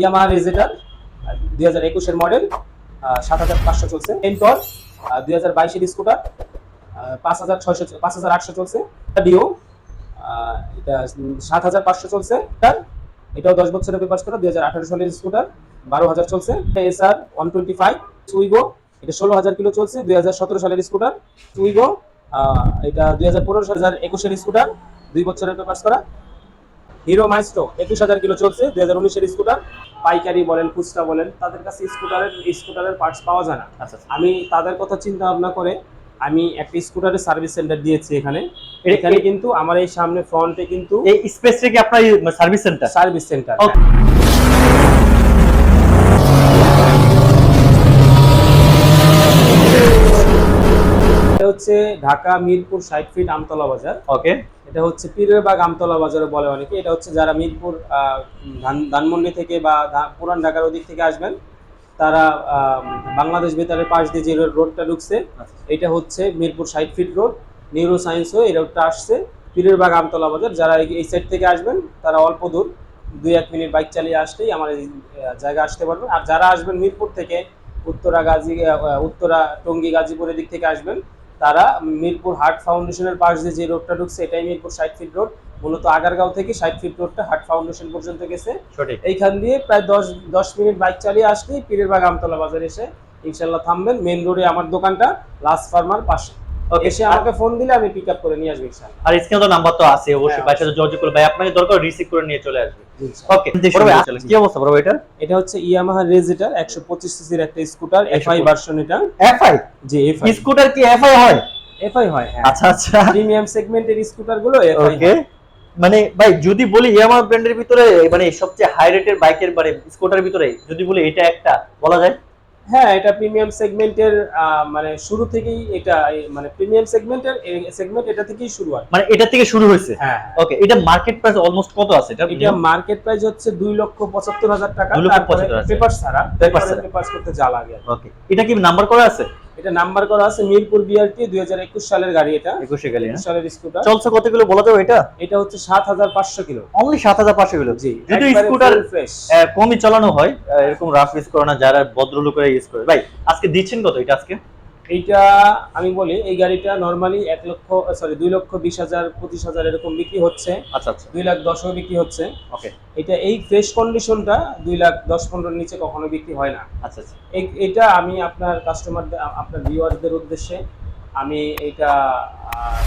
Yamaha রেজেটার দুই হাজার একুশের মডেল সাত হাজার পাঁচশো চলছে। এন্টর দুই হাজার বাইশের স্কুটার পাঁচ হাজার ছয়শো পাঁচ হাজার আটশো চলছে। ডিও এটা সাত হাজার পাঁচশো চলছে। তার এটাও দশ বছরের পেপার করা দুই হাজার আঠারো সালের স্কুটার বারো হাজার চলছে। এসআর ওয়ান টোয়েন্টি ফাইভ সুইগো এটা ষোলো হাজার কিলো চলছে, দুই হাজার সতেরো সালের স্কুটার সুইগো এটা দুই হাজার পনেরো হাজার একুশের স্কুটার দুই বছরের পেপার করা হিরো মাইস্ট্রো একুশ হাজার কিলো চলছে দুই হাজার উনিশের স্কুটার। পাইকারি বলেন খুচরা বলেন তাদের কাছে স্কুটারের স্কুটারের পার্টস পাওয়া যায় না। আচ্ছা আচ্ছা। আমি তাদের কথা চিন্তা ভাবনা করে আমি একটা স্কুটারের সার্ভিস সেন্টার দিয়েছি এখানে। এখানে কিন্তু আমার এই সামনে ফ্রন্টে কিন্তু এই স্পেসটা কি আপনার সার্ভিস সেন্টার সার্ভিস সেন্টার এটা হচ্ছে ঢাকা মিরপুর ষাট ফিট আমতলা বাজার। ওকে এটা হচ্ছে পীরের বাগ আমতলা বাজারে বলে অনেকে। এটা হচ্ছে যারা মিরপুর ধান- ধানমন্ডি থেকে বা পুরান ঢাকার ওদিক থেকে আসবেন তারা বাংলাদেশ বেতারের পাশ দিয়ে যে রোডটা ঢুকছে এটা হচ্ছে মিরপুর ষাট ফিট রোড নিউরো সায়েন্স হয়ে এই রোডটা আসছে। পীরের বাগ আমতলা বাজার যারা এই- এই সাইড থেকে আসবেন তারা অল্প দূর দুই এক মিনিট বাইক চালিয়ে আসলেই আমার এই জায়গা আসতে পারবেন আর যারা আসবেন মিরপুর থেকে উত্তরা গাজী উত্তরা টঙ্গী গাজীপুরের দিক থেকে আসবেন তারা মিরপুর হার্ট ফাউন্ডেশনের পাশ দিয়ে যে রোডটা ঢুকছে এটাই মিরপুর ষাট ফিট রোড। মূলত আগারগাঁও থেকে ষাট ফিট রোডটা হার্ট ফাউন্ডেশন পর্যন্ত গেছে। এইখান দিয়ে প্রায় দশ দশ মিনিট বাইক চালিয়ে আসলেই পীরের বাগ আমতলা বাজার এসে ইনশাল্লাহ থামবেন। মেন রোডে আমার দোকানটা লাস্ট ফার্মার পাশে। এসে আমাকে ফোন দিলে আমি পিক আপ করে নিয়ে আসব আর স্ক্রিনে তো নাম্বার তো আছে অবশ্যই ভাইয়ের সাথে যোগাযোগ করবে। ভাই আপনাকে দরকার রিসিভ করে নিয়ে চলে আসবে। ওকে কি অবস্থা বড় এটা এটা হচ্ছে ইয়ামাহা রেজিটার একশো পঁচিশ সিসির একটা স্কুটার এফআই ভার্সন এটা। এফআই জি এফআই স্কুটার কি এফআই হয়? এফআই হয় হ্যাঁ। আচ্ছা আচ্ছা। প্রিমিয়াম সেগমেন্টের স্কুটারগুলো এফআই ওকে মানে ভাই যদি বলি ইয়ামা ব্র্যান্ডের ভিতরে মানে সবচেয়ে হাই রেটের বাইকের মানে স্কুটারের ভিতরে যদি বলি এটা একটা বলা যায়? হ্যাঁ এটা প্রিমিয়াম সেগমেন্টের মানে শুরু থেকেই এটা মানে প্রিমিয়াম সেগমেন্টের সেগমেন্ট এটা থেকেই শুরু হয়। মানে এটা থেকে শুরু হয়েছে? হ্যাঁ ওকে এটা মার্কেট প্রাইস অলমোস্ট কত আছে? এটা এটা মার্কেট প্রাইস হচ্ছে 2 লক্ষ পঁচাত্তর হাজার টাকা তারপরে পেপার ছাড়া পেপার ছাড়া। পেপার করতে যা লাগে। ওকে এটা কি নাম্বার করা আছে? এটা নাম্বার করা আছে মিরপুর বিআরটি দুই হাজার একুশ সালের গাড়ি এটা। একুশে গাড়ি না? সালের স্কুটার। চলছে কত কিলো বলা যাবে এটা? এটা হচ্ছে সাত হাজার পাঁচশো কিলো। অনলি সাত হাজার পাঁচশো কিলো? জি যদি স্কুটার কমই চালানো হয় এরকম রাফ ইউজ করে না যারা ভদ্রলোকেরা ইউজ করে। ভাই আজকে দিচ্ছেন কত এটা আজকে? এইটা আমি বলি এই গাড়িটা নর্মালি এক লক্ষ সরি দুই লক্ষ বিশ হাজার পঁচিশ হাজার এরকম বিক্রি হচ্ছে। আচ্ছা আচ্ছা। দুই লাখ দশও বিক্রি হচ্ছে। ওকে। এটা এই ফ্রেশ কন্ডিশনটা দুই লাখ দশ পনেরোর নিচে কখনো বিক্রি হয় না। আচ্ছা আচ্ছা। এই- এটা আমি আপনার কাস্টমারদের আপনার ভিউয়ারদের উদ্দেশ্যে আমি এটা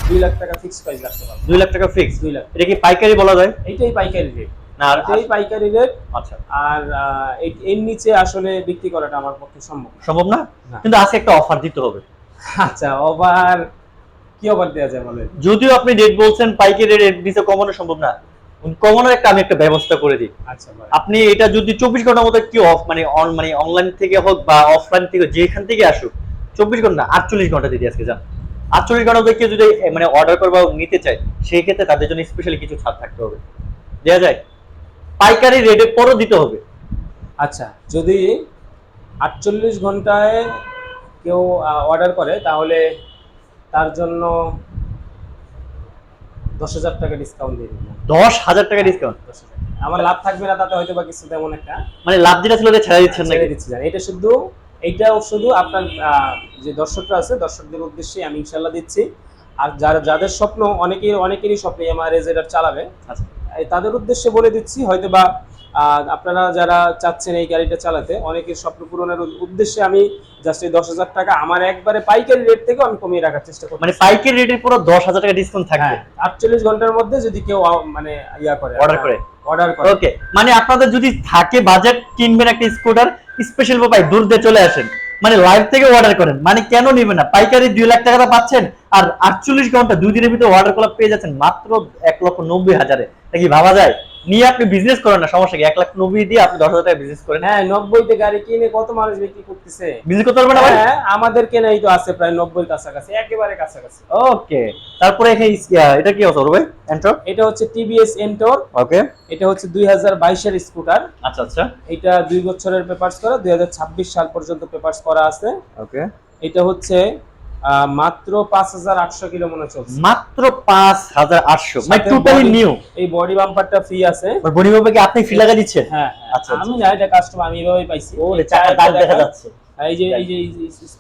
দুই লাখ টাকা ফিক্স প্রাইস রাখতে পারব। দুই লাখ টাকা ফিক্স দুই লাখ। এটা কি পাইকারি বলা যায়? এইটাই পাইকারি রেট আর পাইকারি রেট আচ্ছা। আর এর নিচে আসলে বিক্রি করাটা আমার পক্ষে সম্ভব সম্ভব না। কিন্তু আজকে একটা অফার দিতে হবে। আচ্ছা ওভার কি দেওয়া যায় বলেন? যদিও আপনি রেট বলছেন পাইকারি রেট নিচে কমানো সম্ভব না। কমানোর একটা আমি একটা ব্যবস্থা করে দিই। আচ্ছা আপনি এটা যদি চব্বিশ ঘণ্টার মধ্যে কি অফ মানে অন মানে অনলাইন থেকে হোক বা অফলাইন থেকে যেখান থেকে আসুক চব্বিশ ঘণ্টা আটচল্লিশ ঘণ্টা দিদি আজকে যান। আটচল্লিশ ঘণ্টা কেউ যদি মানে অর্ডার করবা নিতে চায় সেই ক্ষেত্রে তাদের জন্য স্পেশালি কিছু ছাড় থাকতে হবে। দেওয়া যায়? পাইকারি রেটে পরও দিতে হবে। আচ্ছা যদি আটচল্লিশ ঘন্টায় কেউ অর্ডার করে তাহলে তার জন্য দশ হাজার টাকা ডিসকাউন্ট দিয়ে দিলাম। দশ হাজার টাকা ডিসকাউন্ট দশ হাজার আমার লাভ থাকবে না তাতে হয়তো বা কিছু তেমন একটা। মানে লাভ যেটা ছিল ছেড়ে দিচ্ছেন ছেড়ে দিচ্ছি। এটা শুধু এইটাও শুধু আপনার যে দর্শকরা আছে দর্শকদের উদ্দেশ্যে আমি ইনশাল্লাহ দিচ্ছি। আর যারা যাদের স্বপ্ন অনেকেই অনেকেরই স্বপ্ন আমার রেজেডার চালাবে। আচ্ছা। তাদের উদ্দেশ্যে বলে দিচ্ছি হয়তো বা আপনারা যারা চাচ্ছেন এই গাড়িটা চালাতে অনেকের স্বপ্ন পূরণের উদ্দেশ্যে আমি জাস্ট এই দশ হাজার টাকা আমার একবারে পাইকারি রেট থেকে আমি কমিয়ে রাখার চেষ্টা করি মানে পাইকারি রেটের পুরো দশ হাজার টাকা ডিসকাউন্ট থাকবে? হ্যাঁ আটচল্লিশ ঘণ্টার মধ্যে যদি কেউ মানে ইয়া করে Order করে। অর্ডার করে। ওকে মানে আপনাদের যদি থাকে বাজেট কিনবেন একটা স্কুটার স্পেশাল ভাই দূর দিয়ে চলে আসেন। মানে লাইভ থেকে অর্ডার করেন। মানে কেন নেবেন না? পাইকারি দুই লাখ টাকাটা পাচ্ছেন আর আটচল্লিশ ঘণ্টা দুই দিনের ভিতরে অর্ডার করা পেয়ে যাচ্ছেন মাত্র এক লক্ষ নব্বই হাজারে। কি ভাবা যায়? নিয়ে আপনি বিজনেস করেন না সমস্যা কি? এক লাখ নব্বই দিয়ে আপনি দশ হাজার টাকা বিজনেস করেন? হ্যাঁ নব্বইতে গাড়ি কিনে কত মানুষ বিক্রি করতেছে? বিজনেস করতে পারবেন না হ্যাঁ আমাদের কেনাই তো আছে প্রায় নব্বই কাছাকাছি একেবারে কাছাকাছি। ওকে তারপরে এখানে এটা কি আছে ভাই এন্ট্রো এটা হচ্ছে টিভিএস এন্টোর ওকে এটা হচ্ছে দুই হাজার বাইশের স্কুটার আচ্ছা আচ্ছা। এটা দুই বছরের পেপার্স করা দুই হাজার ছাব্বিশ সাল পর্যন্ত পেপার্স করা আছে। ওকে এটা হচ্ছে মাত্র পাঁচ হাজার আটশো কিলো মনে চলছে। মাত্র পাঁচ হাজার আটশো। মানে টোটালি নিউ এই বডি বাম্পারটা ফ্রি আছে। বনিবাবা কি আপনি ফি লাগা দিচ্ছেন? হ্যাঁ আচ্ছা, আচ্ছা। আমি না এটা কাস্টমার আমি এভাবেই পাইছি। ও চাকা দাগ দেখা যাচ্ছে। এই যে এই যে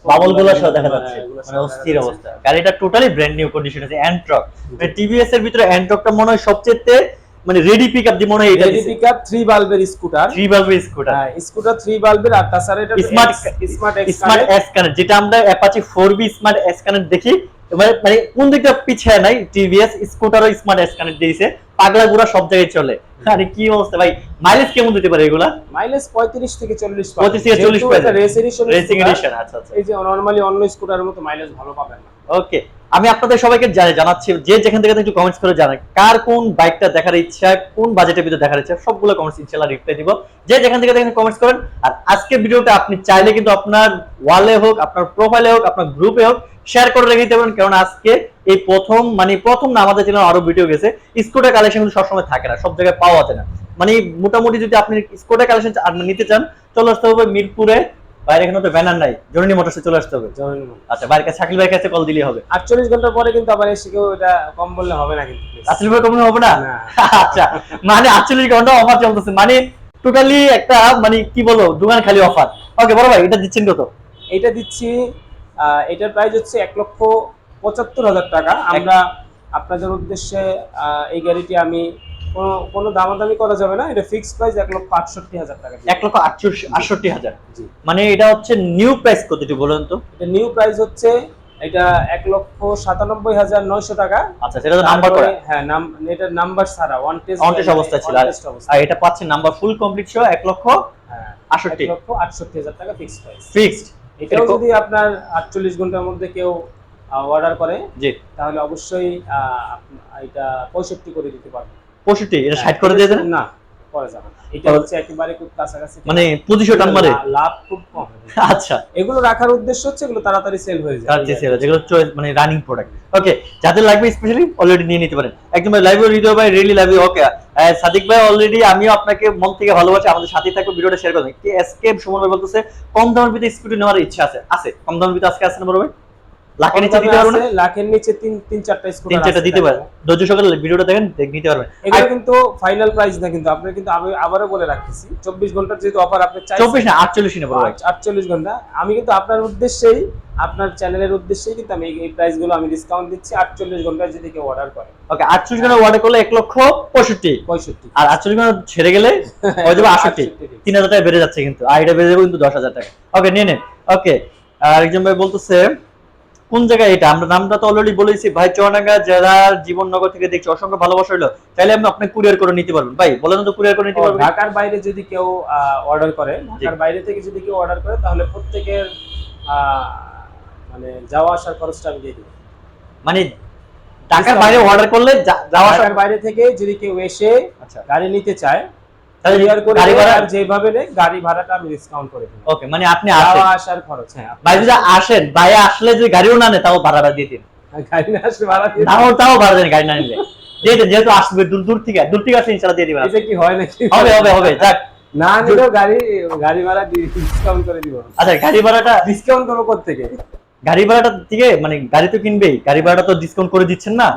বাবলগুলো সহ দেখা হ্যাঁ, যাচ্ছে মানে অস্থির অবস্থা। গাড়িটা টোটালি ব্র্যান্ড নিউ কন্ডিশন আছে অ্যান্ট্রক মানে টিভিএস এর ভিতরে অ্যান্ট্রকটা মনে হয় সবচেয়ে মানে রেডি পিকআপ দি মনে হয় এটা রেডি পিকআপ থ্রি বাল্বের স্কুটার থ্রি বাল্বের স্কুটার হ্যাঁ স্কুটার থ্রি বাল্বের আর তাছাড়া এটা Smart- smart smart S connect যেটা আমরা Apache 4B smart S connect দেখি। মানে মানে কোন দিকটা পিছিয়ে নাই টিভিএস স্কুটারও স্মার্ট এস কানেক্ট দিয়েছে। পাগলা গুড়া সব জায়গায় চলে। আরে কি অবস্থা ভাই মাইলেজ কেমন দিতে পারে এগুলা? মাইলেজ 35 থেকে 40 35 থেকে 40 পাবে। রেস এডিশন রেসিং এডিশন আচ্ছা আচ্ছা। এই যে নরমালি অন্য স্কুটারের মতো মাইলেজ ভালো পাবেন না। ওকে আমি আপনাদের সবাইকে জানাচ্ছি যে যেখান থেকে একটু কমেন্টস করে জানাই কার কোন বাইকটা দেখার ইচ্ছা, কোন বাজেটের ভিতরে দেখার ইচ্ছা, সবগুলো কমেন্টস ইনশাআল্লাহ রিপ্লাই দিব। যে যেখান থেকে দেখেন কমেন্টস করেন, আর আজকের ভিডিওটা আপনি চাইলে কিন্তু আপনার ওয়ালে হোক, আপনার প্রোফাইলে হোক, আপনার গ্রুপে হোক শেয়ার করে রেখে দিতে পারেন। কারণ আজকে এই প্রথম মানে প্রথম না, আমাদের চ্যানেলে আরও ভিডিও গেছে। স্কুটার কালেকশন কিন্তু সবসময় থাকে না, সব জায়গায় পাওয়া যায় না। মানে মোটামুটি যদি আপনি স্কুটার কালেকশন নিতে চান, চলে আসতে হবে মিরপুরে বাইরে এখানে তো ব্যানার নাই জরুরি মোটরসে চলে আসতে হবে। আচ্ছা বাড়ির কাছে শাকিল ভাইয়ের কাছে কল দিলেই হবে। 48 ঘণ্টা পরে কিন্তু আবার এসে কেউ এটা কম বললে হবে না কিন্তু please। আসলে ভাই কমে হবে না। আচ্ছা মানে আটচল্লিশ ঘণ্টা অফার চলতেছে। মানে টোটালি একটা মানে কি বলো দোকান খালি অফার ওকে বড় ভাই এটা দিচ্ছেন কত? এটা দিচ্ছি এটার প্রাইস হচ্ছে এক লক্ষ পঁচাত্তর হাজার টাকা। আমরা আপনাদের উদ্দেশ্যে এই গাড়িটি আমি কোনো দামাদামি করা যাবে না। এটা ফিক্সড প্রাইস এক লক্ষ আটষট্টি হাজার টাকা এক লক্ষ আটষট্টি হাজার। জি। মানে এটা হচ্ছে নিউ প্রাইস কত একটু বলুন তো? এটা নিউ প্রাইস হচ্ছে এটা এক লক্ষ সাতানব্বই হাজার নয়শো টাকা। আচ্ছা সেটা তো নাম্বার করা। হ্যাঁ নাম এটার নাম্বার ছাড়া ওয়ান টেস্ট অন টেস্ট অবস্থা ছিল। আর এটা পাচ্ছেন নাম্বার ফুল কমপ্লিট সহ এক লক্ষ হ্যাঁ আটষট্টি। লক্ষ আটষট্টি হাজার টাকা ফিক্সড প্রাইস ফিক্সড এটাও যদি আপনার আটচল্লিশ ঘণ্টার মধ্যে কেউ অর্ডার করে জি। তাহলে অবশ্যই এটা পঁয়ষট্টি করে দিতে পারবে পঁয়ষট্টি এটা ষাট করে দিয়ে দেন? না এটা হচ্ছে একেবারে খুব কাছাকাছি মানে পঁচিশশো টান মারে? লাভ খুব কম আচ্ছা। এগুলো রাখার উদ্দেশ্য হচ্ছে এগুলো তাড়াতাড়ি সেল হয়ে যায়। যে সেরা যেগুলো মানে রানিং প্রোডাক্ট ওকে যাদের লাগবে স্পেশালি অলরেডি নিয়ে নিতে পারেন। একদম লাইভ হৃদয় ভাই রিয়েলি লাইভ ওকে সাদিক ভাই অলরেডি আমিও আপনাকে মন থেকে ভালোবাসি। আমাদের সাথে থাকবে ভিডিওটা শেয়ার করবেন কি এসকেপ সুমন ভাই বলতেছে কম দামের ভিতরে স্কুটি নেওয়ার ইচ্ছা আছে? আছে কম দামের ভিতরে আজকে আছে না বড় ভাই? লাখের নিচে দিতে পারব না? লাখের নিচে তিন তিন চারটা তিন চারটা দিতে পারেন ধৈর্য সকালে ভিডিওটা দেখেন দেখ নিতে পারবেন। এগুলো কিন্তু ফাইনাল প্রাইস না কিন্তু আপনি কিন্তু আমি আবারও বলে রাখতেছি চব্বিশ ঘণ্টার যেহেতু অফার আপনি চাই চব্বিশ না আটচল্লিশ না বড় ভাই আটচল্লিশ ঘণ্টা। আমি কিন্তু আপনার উদ্দেশ্যেই আপনার চ্যানেলের উদ্দেশ্যেই কিন্তু আমি এই- প্রাইসগুলো আমি ডিসকাউন্ট দিচ্ছি যদি কেউ অর্ডার করে। ওকে আটচল্লিশ ঘণ্টা অর্ডার করলে এক লক্ষ পঁয়ষট্টি। পঁয়ষট্টি। আর আটচল্লিশ ঘণ্টা ছেড়ে গেলে হয়ে যাবে আটষট্টি। 68 তিন হাজার টাকা বেড়ে যাচ্ছে কিন্তু আর এটা বেড়ে যাবে কিন্তু দশ হাজার টাকা ওকে নিয়ে নেন। ওকে আর একজন ভাই বলতেছে কোন জায়গায় এটা? আমরা নামটা তো অলরেডি বলেছি। ভাই চুয়াডাঙ্গা যারা জীবননগর থেকে দেখছি অসংখ্য ভালোবাসা হলো তাহলে আপনি আপনি কুরিয়ার করে নিতে পারবেন। ভাই বলেন তো কুরিয়ার করে নিতে পারবেন। ঢাকার বাইরে যদি কেউ অর্ডার করে ঢাকার বাইরে থেকে যদি কেউ অর্ডার করে তাহলে প্রত্যেকের মানে যাওয়া আসার খরচটা আমি দিয়ে দিব। মানে ঢাকার বাইরে অর্ডার করলে যাওয়া আসার বাইরে থেকে যদি কেউ এসে আচ্ছা। গাড়ি নিতে চায় করে গাড়ি ভাড়া যেভাবে নেয় গাড়ি ভাড়াটা আমি ডিসকাউন্ট করে দিব। ওকে মানে আপনি আসেন। আসার খরচ হ্যাঁ ভাই যদি আসেন। ভাই আসলে যদি গাড়িও না নেয় তাও ভাড়া দিয়ে দিন। গাড়ি না আসলে ভাড়া দিয়ে তাও তাও ভাড়া দেন গাড়ি না নিলে। দিয়ে দেন যেহেতু আসবে দূর দূর থেকে দূর থেকে আসলে ইনশাল্লাহ দিয়ে দিবেন এটা কি হয় নাকি? হবে হবে হবে যাক। না নিলেও গাড়ি গাড়ি ভাড়া ডিসকাউন্ট করে দিব। আচ্ছা গাড়ি ভাড়াটা ডিসকাউন্ট করব কোথেকে গাড়ি ভাড়াটা থেকে মানে গাড়ি তো কিনবেই গাড়ি ভাড়াটা তো ডিসকাউন্ট করে দিচ্ছেন না?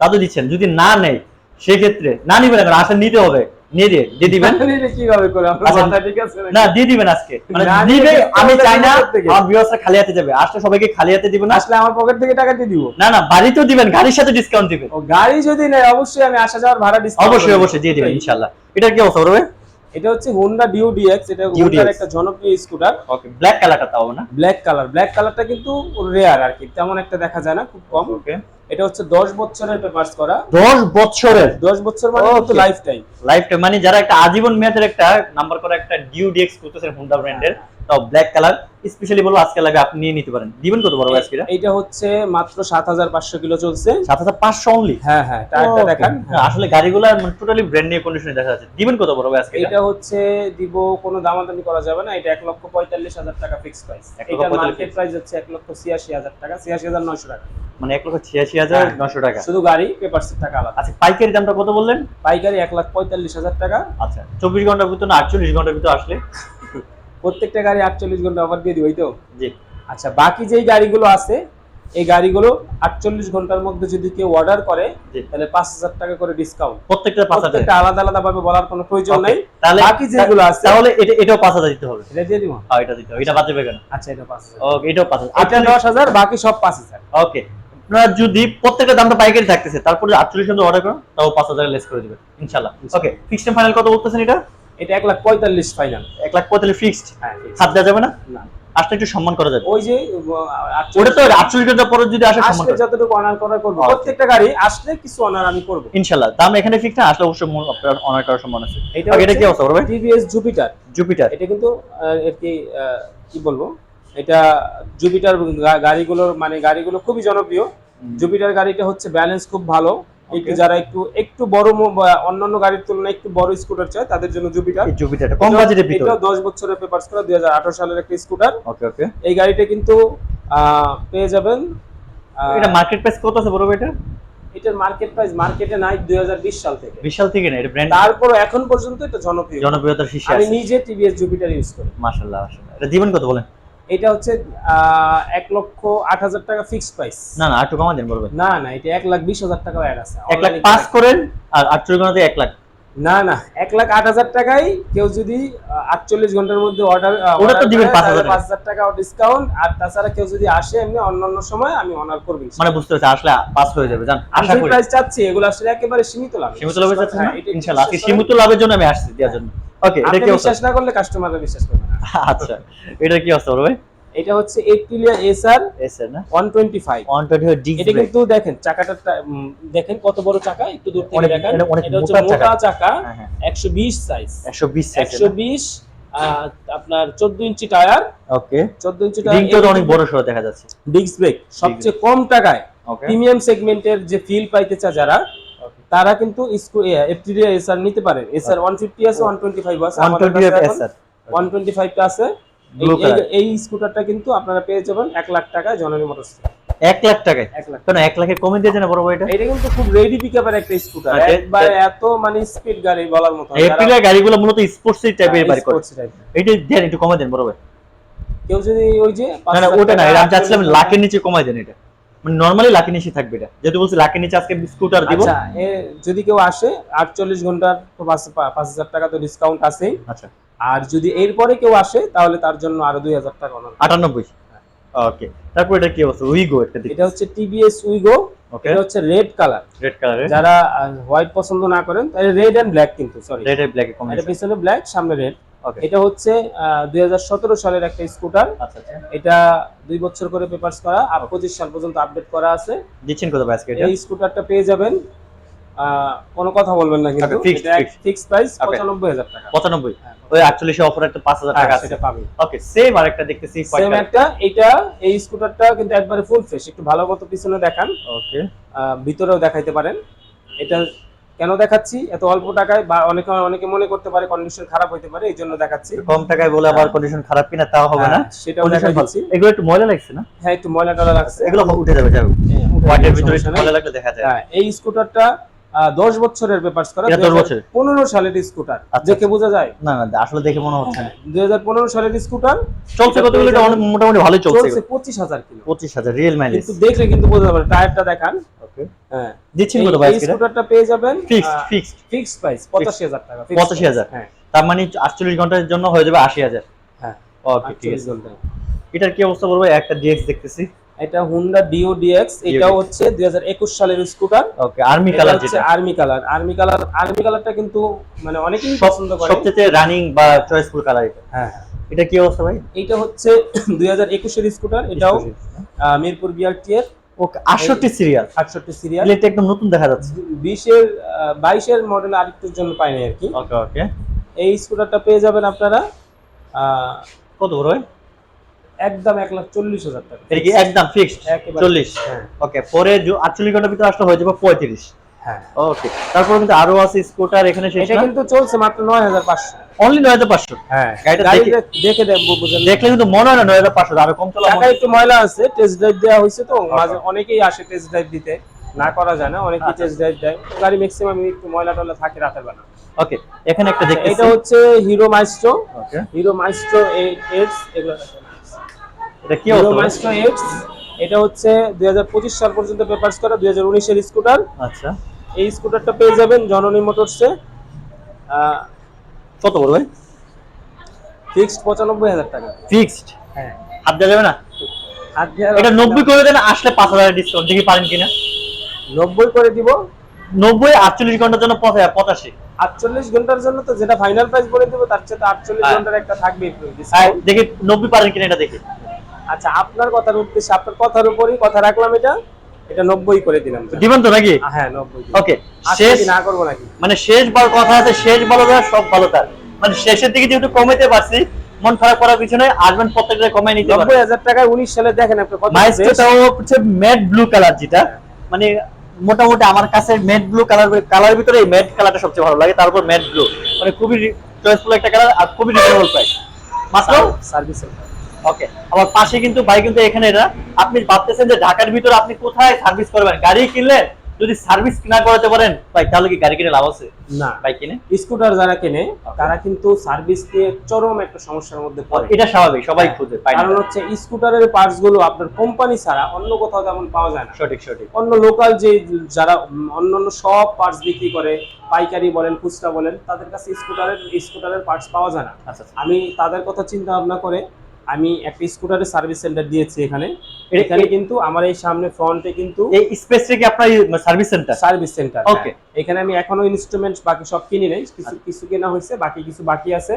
তা তো দিচ্ছেন। যদি না নেয় সেক্ষেত্রে না নিবেন এখন আসলে নিতে হবে। নিয়ে দিয়ে দিয়ে দিবেন? কীভাবে করে? আচ্ছা, মাথা ঠিক আছে না দিয়ে দিবেন আজকে। মানে দিবে আমি চাই না আমার ভিউয়ার্সরা খালি হাতে যাবে। আসলে সবাইকে খালি হাতে দিবেন না। আসলে আমার পকেট থেকে টাকা দিয়ে দিব। না না বাড়িতেও দিবেন গাড়ির সাথে ডিসকাউন্ট দিবেন। ও গাড়ি যদি নেয় অবশ্যই আমি আসা যাওয়ার ভাড়া ডিসকাউন্ট অবশ্যই অবশ্যই দিয়ে দিবেন ইনশাআল্লাহ এটা কি অবস্থা এটা হচ্ছে হোন্ডা ডিউ ডিএক্স এটা হোন্ডার একটা জনপ্রিয় স্কুটার ওকে ব্ল্যাক কালারটা তাও না? ব্ল্যাক কালার ব্ল্যাক কালারটা কিন্তু রেয়ার আর কি তেমন একটা দেখা যায় না খুব কম। ওকে এটা হচ্ছে 10 বছরের পেপারস করা। 10 বছরের? 10 বছর মানে তো. লাইফ টাইম লাইফ টাইম মানে যারা একটা আজীবন মেয়াদের একটা নাম্বার করা একটা ডিউ ডিএক্স করতেছেন হোন্ডা ব্র্যান্ডের তাও ব্ল্যাক কালার স্পেশালি বলব আজকে লাগে আপনি নিয়ে নিতে পারেন। দিবেন কত বড় আজকে এইটা হচ্ছে মাত্র 7500 কিলো চলছে। সাত হাজার পাঁচশো অনলি হ্যাঁ হ্যাঁ টায়ারটা দেখান। আসলে গাড়িগুলো মানে টোটালি ব্র্যান্ড নিউ কন্ডিশনে দেখা যাচ্ছে। দিবেন কত বড় আজকে এটা এটা হচ্ছে দিব কোনো দামাদামি করা যাবে না। এটা এক লক্ষ পঁয়তাল্লিশ হাজার টাকা ফিক্স প্রাইস পঁয়তাল্লিশ। মার্কেট প্রাইস হচ্ছে এক লক্ষ ছিয়াশি হাজার টাকা। ছিয়াশি হাজার নয়শো টাকা। মানে এক লক্ষ ছিয়াশি হাজার নশো টাকা। শুধু গাড়ি পেপারসের টাকা আলাদা। আচ্ছা পাইকারি দামটা কত বললেন? পাইকারি এক লাখ পঁয়তাল্লিশ হাজার টাকা। আচ্ছা চব্বিশ ঘণ্টার ভিতর না আটচল্লিশ ঘণ্টার ভিতর আসলে? প্রত্যেকটা গাড়ি আটচল্লিশ ঘণ্টা অফার দিয়ে দিই তো? জি। আচ্ছা বাকি যেই গাড়িগুলো আছে এই গাড়িগুলো আটচল্লিশ ঘণ্টার মধ্যে যদি কেউ অর্ডার করে তাহলে পাঁচ হাজার টাকা করে ডিসকাউন্ট প্রত্যেকটা পাঁচ হাজার। আলাদা আলাদা ভাবে বলার কোনো প্রয়োজন নেই। তাহলে বাকি যেগুলো আছে তাহলে এটা এটাও পাঁচ হাজার দিতে হবে। এটা দিয়ে দিব? হ্যাঁ এটা দিতে হবে। এটা বাদ দেবে কেন আচ্ছা এটা পাঁচ হাজার। ওকে এটাও পাঁচ হাজার। এটা দশ হাজার বাকি সব পাঁচ হাজার। ওকে আপনারা যদি প্রত্যেকটা দামটা পাইকারি থাকতেছে তারপরে আটচল্লিশ হাজার অর্ডার করেন তাও পাঁচ হাজার লেস করে দিবেন ইনশাল্লাহ ওকে ফিক্সড ফাইনাল কত বলতেছেন এটা? এটা এক লাখ পঁয়তাল্লিশ ফাইনাল এক লাখ পঁয়তাল্লিশ ফিক্সড হ্যাঁ হাত দেওয়া যাবে না? না। আসলে একটু সম্মান করা যাবে। ওই যে ওটা তো আটচল্লিশ হাজার পরে যদি আসে আসলে যতটুকু অনার করব। প্রত্যেকটা গাড়ি আসলে কিছু অনার আমি করব। ইনশাল্লাহ। দাম এখানে ফিক্সড না? আসলে অবশ্যই আপনার অনার করার সম্মান আছে। এটা এটা কি অবস্থা ভাই? টিভিএস জুপিটার জুপিটার এটা কিন্তু আহ, এর কি কি বলব? এটা জুপিটার গাড়িগুলোর মানে গাড়িগুলো খুবই জনপ্রিয়। জুপিটার গাড়িটা হচ্ছে ব্যালেন্স খুব ভালো। একটু যারা একটু একটু বড় অন্যান্য গাড়ির তুলনায় একটু বড় স্কুটার চায় তাদের জন্য জুপিটার এই কম বাজেটের ভিতরে। এটা দশ বছরের পেপারস করা দুই সালের একটা স্কুটার ওকে ওকে এই গাড়িটা কিন্তু পেয়ে যাবেন এটা মার্কেট প্রাইস কত আছে বড় এটা এটার মার্কেট প্রাইস মার্কেটে নাই দুই হাজার বিশ সাল থেকে। বিশাল থেকে না এটা ব্র্যান্ড তারপর এখন পর্যন্ত এটা জনপ্রিয়। জনপ্রিয়তার শীর্ষে আমি নিজে টিভিএস জুপিটার ইউজ করি। মাশাআল্লাহ মাশাআল্লাহ। এটা দিবেন কত বলেন? এটা হচ্ছে এক লক্ষ আট হাজার টাকা ফিক্সড প্রাইস না না একটু কমা দেন ভাই না না এটা এক লাখ বিশ হাজার টাকা অ্যাড আছে। এক লাখ price। করেন আর আটচল্লিশ ঘন্টাতে এক লাখ। না না এক লাখ আট হাজার টাকায় কেউ যদি আটচল্লিশ ঘণ্টার মধ্যে অর্ডার ওটা তো দিবেন 5,000 পাঁচ হাজার টাকা ডিসকাউন্ট আর তাছাড়া কেউ যদি আসে এমনি অন্যান্য সময় আমি অনার করব মানে বুঝতে পারছি আসলে পাস হয়ে যাবে জান আশা করি। প্রাইস চাচ্ছি এগুলো আসলে একেবারে সীমিত লাভ সীমিত লাভের চাচ্ছেন না? হ্যাঁ, এটা ইনশাআল্লাহ সীমিত লাভের জন্য আমি আসছি দেওয়ার জন্য। ওকে এটা আপনি কি বিশ্বাস না করলে কাস্টমাররা বিশ্বাস করবে আচ্ছা এটা কি বড় ভাই? এটা হচ্ছে এইটিলিয়া এসআর এস না? ওয়ান টোয়েন্টি ফাইভ 120 ডিস্ক এটা কিন্তু দেখেন চাকাটা দেখেন কত বড় চাকা একটু দূর থেকে দেখেন। এটা হচ্ছে মোটা চাকা। চাকা হ্যাঁ হ্যাঁ। একশো বিশ সাইজ 120 সাইজ একশো বিশ আপনার চোদ্দ ইঞ্চি টায়ার। ওকে। চোদ্দ ইঞ্চি টায়ার তো অনেক বড় সরো দেখা যাচ্ছে। ডিস্ক ব্রেক সবচেয়ে কম টাকায় প্রিমিয়াম সেগমেন্টের যে ফিল পাইতে চায় যারা তারা কিন্তু এফটিডিয়া এসআর নিতে পারেন এসআর ওয়ান ফিফটি আছে ওয়ান টোয়েন্টি ফাইভ আছে আমাদের 120 কাছে এস স্যার ওয়ান টোয়েন্টি ফাইভটা আছে। এই- স্কুটারটা কিন্তু আপনারা পেয়ে যাবেন এক লাখ টাকায় জননী মোটরস 1 লাখ টাকায়? এক লাখ। কেন 1 লাখে কমে দিয়েছে না বড় এটা এটা কিন্তু খুব রেডি পিকআপের একটা স্কুটার আচ্ছা, একবারে এত মানে স্পিড গাড়ি বলার মতো। এপ্রিলের গাড়িগুলো মূলত স্পোর্টস টাইপের যারা বাড়ি করে। এটা দেন একটু কমে দেন বড় ভাই। কেউ যদি ওই যে না না ওটা না আমি চাচ্ছিলাম লাখের নিচে কমাই দেন এটা। মানে নরমালি লাখের নিচে থাকবে এটা। যেহেতু বলছি লাখের নিচে আজকে স্কুটার দিব। আচ্ছা যদি কেউ আসে আটচল্লিশ ঘণ্টার তো পাঁচ হাজার টাকা তো ডিসকাউন্ট আছেই। আচ্ছা। আর যদি এরপরে কেউ আসে তাহলে তার জন্য আরও দুই হাজার টাকা অনার আটানব্বই? ওকে তারপর এটা কি অবস্থা? উইগো এটা হচ্ছে টিভিএস উইগো ওকে এটা হচ্ছে রেড কালার রেড কালারের যারা হোয়াইট পছন্দ না করেন তাহলে রেড এন্ড ব্ল্যাক কিন্তু সরি রেড এর ব্ল্যাক এটা পিছনে ব্ল্যাক সামনে রেড ওকে এটা হচ্ছে দুই হাজার সতেরো সালের একটা স্কুটার আচ্ছা আচ্ছা। এটা দুই বছর করে পেপারস করা আর পঁচিশ সাল পর্যন্ত আপডেট করা আছে। দিচ্ছেন কত এই স্কুটারটা পেয়ে যাবেন কোনো কথা বলবেন না কিন্তু. Fix price Okay. পঁচানব্বই হাজার টাকা। পঁচানব্বই। হ্যাঁ, ওই আটচল্লিশে অফার একটা পাঁচ হাজার হ্যাঁ, টাকা আছে পাবে ওকে সেম আরেকটা দেখতেছি সেম একটা এটা এই স্কুটারটা কিন্তু একবারে ফুল ফ্রেশ একটু ভালো মতো পিছনে দেখান। ওকে ভিতরেও দেখাইতে পারেন। এটা কেন দেখাচ্ছি? এত অল্প টাকায় বা অনেকে অনেকে মনে করতে পারে কন্ডিশন খারাপ হতে পারে এই জন্য দেখাচ্ছি। কম টাকায় বলে আবার কন্ডিশন খারাপ কিনা তাও হবে না। হ্যাঁ, সেটাও Condition দেখা ভালো। দিচ্ছি এগুলো একটু ময়লা লাগছে না? হ্যাঁ একটু ময়লা টলা লাগছে। এগুলো উঠে যাবে যাবে। হ্যাঁ, ভিতরে ময়লা লাগলে দেখা যায়। হ্যাঁ, এই স্কুটারটা দশ বছরের পেপারস করা এটা 10 বছরের? পনেরো সালের স্কুটার। আচ্ছা, দেখে বোঝা যায়? না না আসলে দেখে মনে হচ্ছে না। দুই হাজার পনেরো সালের স্কুটার চলছে অনেক মোটামুটি ভালোই চলছে পঁচিশ হাজার কিলো। পঁচিশ হাজার রিয়েল মাইলেজ কিন্তু দেখলে কিন্তু বোঝা যাবে টায়ারটা দেখান। হ্যাঁ। দিচ্ছেন এই- কত ভাই স্কুটারটা পেয়ে যাবেন ফিক্সড ফিক্সড ফিক্সড প্রাইস পঁচাশি হাজার টাকা 85,000 price, হ্যাঁ। তার মানে আটচল্লিশ ঘণ্টার জন্য হয়ে যাবে আশি হাজার। হ্যাঁ ওকে ঠিক আছে। এটার কি অবস্থা বলব? একটা ডিএক্স দেখতেছি। এটা হুন্ডা ডিও ডিএক্স এটাও হচ্ছে দুই হাজার একুশ সালের স্কুটার। ওকে আর্মি কালার হচ্ছে যেটা। Army colour army colour army কালারটা কিন্তু মানে অনেকেই পছন্দ করে। সবচেয়ে রানিং বা চয়েসফুল কালার এটা। হ্যাঁ এটা কি অবস্থা ভাই? এটা হচ্ছে দুই হাজার একুশের স্কুটার এটাও মিরপুর বিআরটি এর। ওকে আটষট্টি সিরিয়াল আটষট্টি সিরিয়াল এটা একদম নতুন দেখা যাচ্ছে। বিশের বাইশের মডেল আরেকটুর জন্য পাইনি আর কি। ওকে ওকে এই স্কুটারটা পেয়ে যাবেন আপনারা আহ, কত বড় ভাই? একদম এক লাখ চল্লিশ হাজার টাকা। এটা কি একদম ফিক্সড চল্লিশ? হ্যাঁ। ওকে পরে আটচল্লিশ ঘণ্টার ভিতরে আসলে হয়ে যাবে পঁয়ত্রিশ। হ্যাঁ। ওকে তারপর কিন্তু আরও আছে স্কুটার এখানে শেষ এটা কিন্তু চলছে মাত্র নয় হাজার পাঁচশো। অনলি নয় হাজার পাঁচশো? হ্যাঁ গাড়িটা গাড়িটা দেখে দেখলে কিন্তু মনে হয় না নয় হাজার পাঁচশো আরও কম চলা টাকা একটু ময়লা আছে টেস্ট ড্রাইভ দেওয়া হয়েছে তো মাঝে অনেকেই আসে টেস্ট ড্রাইভ দিতে। না করা যায় না অনেকেই আচ্ছা। টেস্ট ড্রাইভ দেয়। গাড়ি ম্যাক্সিমাম একটু ময়লা টয়লা থাকে রাতের বেলা। ওকে এখানে একটা দেখতে এটা হচ্ছে Hero Maestro okay Hero Maestro eights এগুলো এটা কি এটা হচ্ছে দুই সাল পর্যন্ত পেপারস করা দুই হাজার উনিশের স্কুটার। আচ্ছা। এই স্কুটারটা পেয়ে যাবেন জননী মোটরসে। কত বড় ভাই ফিক্সড পঁচানব্বই হাজার টাকা। ফিক্সড হ্যাঁ। হাত দেওয়া যাবে না? হাত দেওয়ার এটা নব্বই করে দেন আসলে পাঁচ হাজার ডিসকাউন্ট দেখি পারেন কিনা। নব্বই করে দিব। নব্বই আটচল্লিশ ঘণ্টার জন্য পঁচা- পঁচাশি। আটচল্লিশ ঘণ্টার জন্য তো যেটা ফাইনাল প্রাইস বলে দিব তার চেয়ে আটচল্লিশ হ্যাঁ। ঘণ্টার একটা থাকবে আর দেখি নব্বই পারেন কিনা এটা দেখি। আচ্ছা আপনার কথার উদ্দেশ্যে আপনার কথার উপরই কথা রাখলাম এটা। এটা নব্বই করে দিলাম দিবেন তো নাকি? হ্যাঁ নব্বই ওকে শেষ না করব নাকি? মানে শেষ বার কথা আছে শেষ ভালো তার সব ভালো তার। মানে শেষের দিকে যেহেতু কমাইতে পারছি মন খারাপ করার পিছনে আসবেন প্রত্যেকটা কমাই নিতে পারবেন। নব্বই হাজার টাকায় উনিশ সালে দেখেন আপনি কত মাইস্টোটাও হচ্ছে ম্যাট ব্লু কালার যেটা মানে মোটামুটি আমার কাছে ম্যাট ব্লু কালার কালার ভিতরে এই ম্যাট কালারটা সবচেয়ে ভালো লাগে তারপর ম্যাট ব্লু। মানে খুবই চয়েসফুল একটা কালার আর খুবই রিজনেবল প্রাইস মাত্র? সার্ভিস ওকে আমার পাশে কিন্তু ভাই কিন্তু এখানে এটা আপনি ভাবতেছেন যে ঢাকার ভিতরে আপনি কোথায় সার্ভিস করবেন? গাড়ি কিনলেন যদি সার্ভিস না করাতে পারেন ভাই তাহলে কি গাড়ি কিনে লাভ আছে? না। ভাই কিনে? স্কুটার যারা কেনে তারা কিন্তু সার্ভিস দিয়ে চরম একটা সমস্যার মধ্যে পড়ে। এটা স্বাভাবিক সবাই খুঁজে পায় কারণ হচ্ছে স্কুটারের পার্টসগুলো আপনার কোম্পানি ছাড়া অন্য কোথাও তেমন পাওয়া যায় না। সঠিক সঠিক। অন্য লোকাল যে যারা অন্যান্য সব পার্টস বিক্রি করে পাইকারি বলেন খুচরা বলেন তাদের কাছে স্কুটারের স্কুটারের পার্টস পাওয়া যায় না। আচ্ছা আচ্ছা। আমি তাদের কথা চিন্তা ভাবনা করে আমি একটা স্কুটারের সার্ভিস সেন্টার দিয়েছি এখানে। এখানে কিন্তু আমার এই সামনে ফ্রন্টে কিন্তু এই স্পেসটা কি আপনার service centre service centre Okay. এখানে আমি এখনও ইনস্ট্রুমেন্ট বাকি সব কিনি নাই। কিছু কিছু কেনা হয়েছে বাকি কিছু বাকি আছে।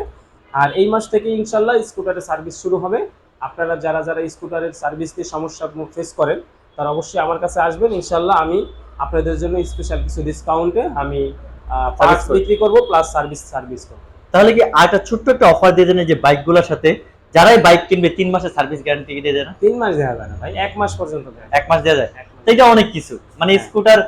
আর এই মাস থেকে ইনশাল্লাহ স্কুটারের সার্ভিস শুরু হবে। আপনারা যারা যারা স্কুটারের সার্ভিস দিয়ে সমস্যা ফেস করেন তারা অবশ্যই আমার কাছে আসবেন। ইনশাল্লাহ আমি আপনাদের জন্য স্পেশাল কিছু ডিসকাউন্টে আমি পার্টস বিক্রি করব প্লাস সার্ভিস সার্ভিস করব। তাহলে কি আরেকটা ছোট্ট একটা অফার দিয়ে দেন যে বাইকগুলোর সাথে? যারাই বাইক কিনবে তিন মাসের সার্ভিস গ্যারান্টি দিয়ে দেয় না? তিন মাস দেওয়া যায় না ভাই এক মাস পর্যন্ত দেয় এক মাস দেওয়া যায়। এটা অনেক কিছু। মানে হ্যাঁ। স্কুটার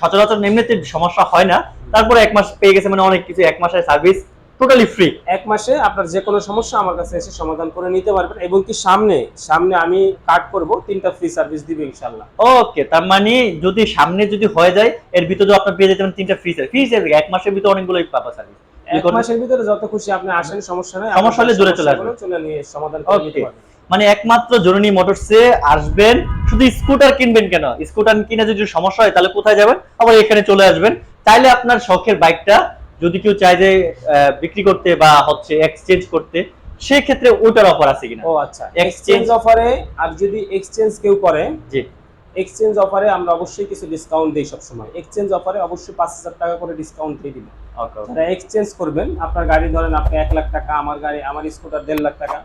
সচরাচর এমনিতে সমস্যা হয় না। তারপরে এক মাস পেয়ে গেছে মানে অনেক কিছু এক মাসের সার্ভিস টোটালি ফ্রি এক মাসে আপনার যে কোনো সমস্যা আমার কাছে এসে সমাধান করে নিতে পারবেন এবং কি সামনে সামনে আমি কাট করব তিনটা ফ্রি সার্ভিস দিবে ইনশাল্লাহ ওকে তার মানে যদি সামনে যদি হয়ে যায় এর ভিতরে আপনার পেয়ে যেতেন তিনটা ফ্রি সার্ভিস ফ্রি সার্ভিস এক মাসের ভিতরে অনেকগুলোই পাবা সার্ভিস এক মাসের ভিতরে যত খুশি আপনি আসেন সমস্যা নেই। সমস্যা হলে দূরে চলে আসবেন। চলে নিয়ে সমাধান করে. পারবেন। মানে একমাত্র জরুরি মোটরসে আসবেন শুধু স্কুটার কিনবেন কেন? স্কুটার কিনে যদি সমস্যা হয় তাহলে কোথায় যাবেন? আবার এখানে চলে আসবেন। তাইলে আপনার শখের বাইকটা যদি কেউ চায় যে বিক্রি করতে বা হচ্ছে এক্সচেঞ্জ করতে সেক্ষেত্রে ওটার অফার আছে কিনা? ও আচ্ছা। এক্সচেঞ্জ অফারে আর যদি এক্সচেঞ্জ কেউ করে জি। এক্সচেঞ্জ অফারে আমরা অবশ্যই কিছু ডিসকাউন্ট দিই সবসময়। এক্সচেঞ্জ অফারে অবশ্যই পাঁচ হাজার টাকা করে ডিসকাউন্ট দিয়ে দিব। যারা এক্সচেঞ্জ করবেন আপনার গাড়ি ধরেন আপনি এক লাখ টাকা আমার গাড়ি আমার স্কুটার দেড় লাখ টাকা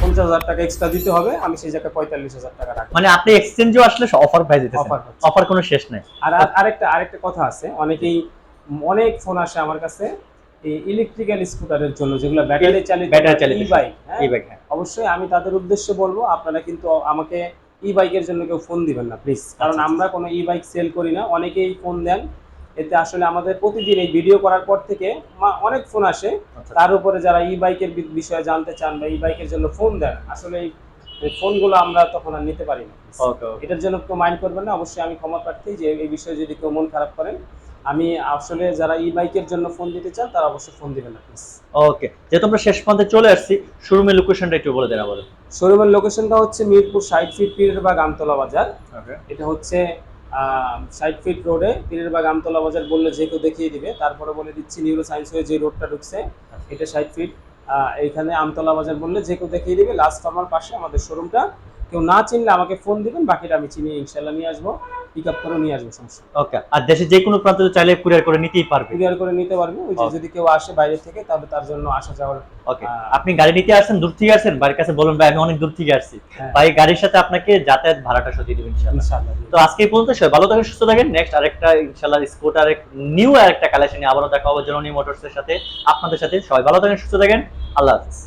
পঞ্চাশ হাজার টাকা এক্সট্রা দিতে হবে আমি সেই জায়গায় পঁয়তাল্লিশ হাজার টাকা রাখব। মানে আপনি এক্সচেঞ্জও আসলে অফার পাই যেতে পাচ্ছেন। অফার কোনো শেষ নাই। আর আর- আরেকটা আরেকটা কথা আছে অনেকেই অনেক ফোন আসে আমার কাছে এই ইলেকট্রিক্যাল স্কুটারের জন্য যেগুলো ব্যাটারি চালিত ব্যাটারি চালিত ই বাইক এই বাইক হ্যাঁ। অবশ্যই আমি তাদের উদ্দেশ্যে বলব আপনারা কিন্তু আমাকে ই বাইকের জন্য কেউ ফোন দিবেন না প্লিজ কারণ আচ্ছা, আমরা কোনো ই বাইক সেল করি না অনেকেই ফোন দেন। এতে আসলে আমাদের প্রতিদিন এই ভিডিও করার পর থেকে অনেক ফোন আসে। আচ্ছা। তার উপরে যারা ই বাইকের বিষয়ে জানতে চান বা ই বাইকের জন্য ফোন দেন আসলে এই- ফোনগুলো আমরা তখন আর নিতে পারি না। এটার জন্য কেউ মাইন্ড করবেন না অবশ্যই আমি ক্ষমা প্রার্থী যে এই বিষয়ে যদি কেউ মন খারাপ করেন আমি আসলে যারা ই বাইকের জন্য ফোন দিতে চান তারা অবশ্যই ফোন দিবেন না প্লিজ ওকে যেহেতু আমরা শেষ পর্যন্ত চলে আসছি শোরুমের লোকেশনটা একটু বলে দেন আবার শোরুমের লোকেশনটা হচ্ছে মিরপুর সাইড ফিট পীরেরবাগ আমতলা বাজার। এটা হচ্ছে সাইড ফিট রোডে পীরেরবাগ আমতলা বাজার বললে যে কেউ দেখিয়ে দিবে। তারপরে বলে দিচ্ছি নিউরো সায়েন্স হয়ে যে রোডটা ঢুকছে এটা সাইড ফিট। এইখানে আমতলা বাজার বললে যে কেউ দেখিয়ে দিবে। লাস্ট আমার পাশে আমাদের শোরুমটা কেউ না চিনলে আমাকে ফোন দিবেন বাকিটা আমি চিনি ইনশাল্লাহ নিয়ে আসব। পিক আপ করে নিয়ে আসব সমস্যা ওকে আর দেশে যে কোনো প্রান্তে চাইলে কুরিয়ার করে নিতেই পারবে। কুরিয়ার করে নিতে পারবে ওই যে যদি কেউ আসে বাইরে থেকে তাহলে তার জন্য আসা যাওয়ার ওকে আপনি গাড়ি নিতে আসছেন দূর থেকে আসছেন? বাড়ির কাছে বলুন ভাই আমি অনেক দূর থেকে আসছি। হ্যাঁ। ভাই গাড়ির সাথে আপনাকে যাতায়াত ভাড়াটা সত্যি দিবেন ইনশাআল্লাহ। তো আজকে পর্যন্ত সবাই ভালো থাকেন সুস্থ থাকেন। নেক্সট আরেকটা ইনশাআল্লাহ স্কুটার নিউ আরেকটা কালেকশন আবারও দেখা হবে জননী মোটরসের সাথে। আপনাদের সাথে সবাই ভালো থাকেন সুস্থ থাকেন। আল্লাহ হাফিজ।